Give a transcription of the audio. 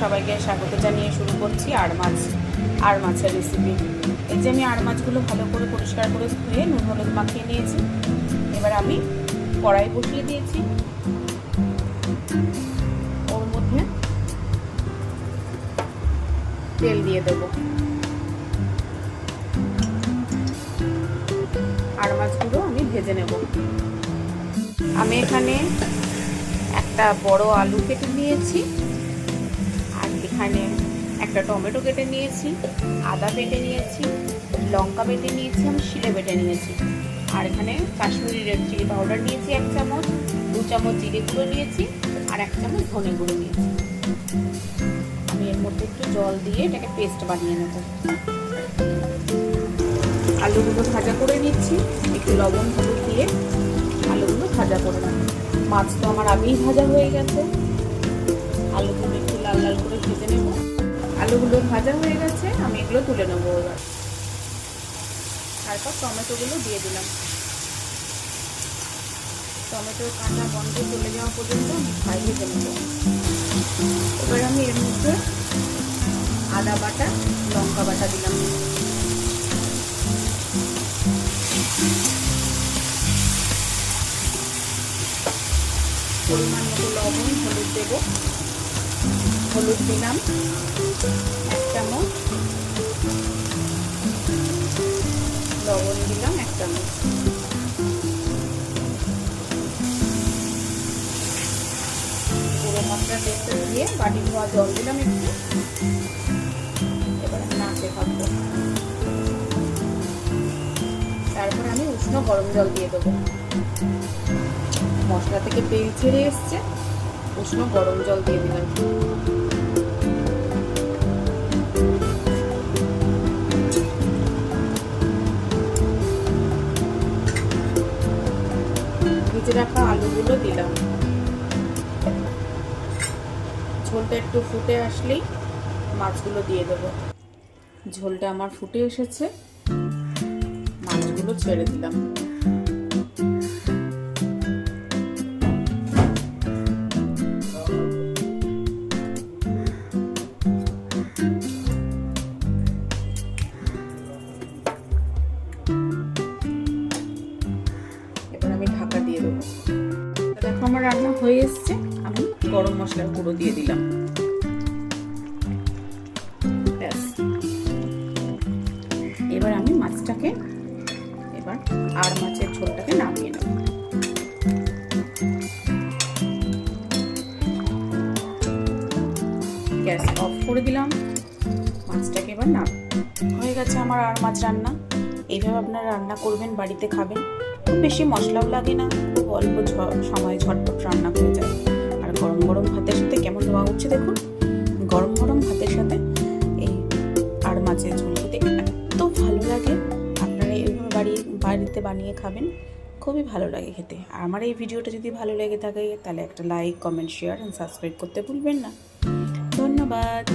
সবাইকে স্বাগত জানিয়ে শুরু করছি আর মাছ, আর মাছের রেসিপি এই যে আমি আর মাছগুলো ভালো করে পরিষ্কার করে ধুয়ে নুন, হলুদ মাখিয়ে নিয়েছি। এবার আমি কড়াই বসিয়ে দিয়েছি। ওর মধ্যে তেল দিয়ে দেবো। আর মাছগুলো আমি ভেজে নেব। আমি এখানে একটা বড় আলু কেটে নিয়েছি। এখানে একটা টমেটো কেটে নিয়েছি, আদা বেটে নিয়েছি, লঙ্কা বেটে নিয়েছি, আমি শিলে বেটে নিয়েছি। আর এখানে কাশ্মীরি রেড চিলি পাউডার নিয়েছি এক চামচ, দু চামচ জিরে গুঁড়ো নিয়েছি, আর এক চামচ ধনে গুঁড়ো নিয়েছি। আমি এর মধ্যে একটু জল দিয়ে এটাকে পেস্ট বানিয়ে নেব। আলুগুলো ভাজা করে নিচ্ছি, একটু লবণ হলুদ দিয়ে আলুগুলো ভাজা করে নেব। মাছ তো আমার আগেই ভাজা হয়ে গেছে। আলুগুলো লাল করে ভেজে নেব। আলুগুলো ভাজা হয়ে গেছে, আমি এগুলো তুলে নেব এবার। তারপর টমেটোগুলো দিয়ে দিলাম। টমেটোর কাঁচা বন্ধ চলে যাওয়া পর্যন্ত আমি ফ্রাই ভেজে নেব। এবার আমি এর মধ্যে আদা বাটা, লঙ্কা বাটা দিলাম। পরিমাণ মতো লবণ, হলুদ দেব। হলুদ দিলাম। এক চামচ। লবণ দিলাম এক চামচ। পুরো মশলা দিয়ে ধোয়া জল তারপর আমি উষ্ণ গরম জল দিয়ে দেবো। মশলা থেকে তেল ছেড়ে এসছে। উষ্ণ গরম জল দিয়ে দিলাম। ভেজে রাখা আলুগুলো দিলাম। ঝোলটা একটু ফুটে আসলেই মাছগুলো দিয়ে দেবো। ঝোলটা আমার ফুটে এসেছে। মাছগুলো ছেড়ে দিলাম। আমার রান্না হয়ে এসছে। আমি গরম মশলার গুঁড়ো দিয়ে দিলাম। ব্যাস। এবার আমি মাছটাকে, এবার আর মাছের ঝোলটাকে নামিয়ে নেব। গ্যাস অফ করে দিলাম। মাছটাকে এবার নাম। হয়ে গেছে আমার আর মাছ রান্না। এইভাবে আপনারা রান্না করবেন, বাড়িতে খাবেন। খুব বেশি মশলাও লাগে না। অল্প সময় ঝটপট রান্না হয়ে যায়। আর গরম গরম ভাতের সাথে কেমন ধোয়া উঠছে দেখুন? গরম গরম ভাতের সাথে এই আর মাছের ঝোল খেতে এত ভালো লাগে। আপনারা এইভাবে বাড়ি, বাড়িতে বানিয়ে খাবেন, খুবই ভালো লাগে খেতে। আর আমার এই ভিডিওটা যদি ভালো লেগে থাকে, তাহলে একটা like comment share and subscribe করতে ভুলবেন না। ধন্যবাদ।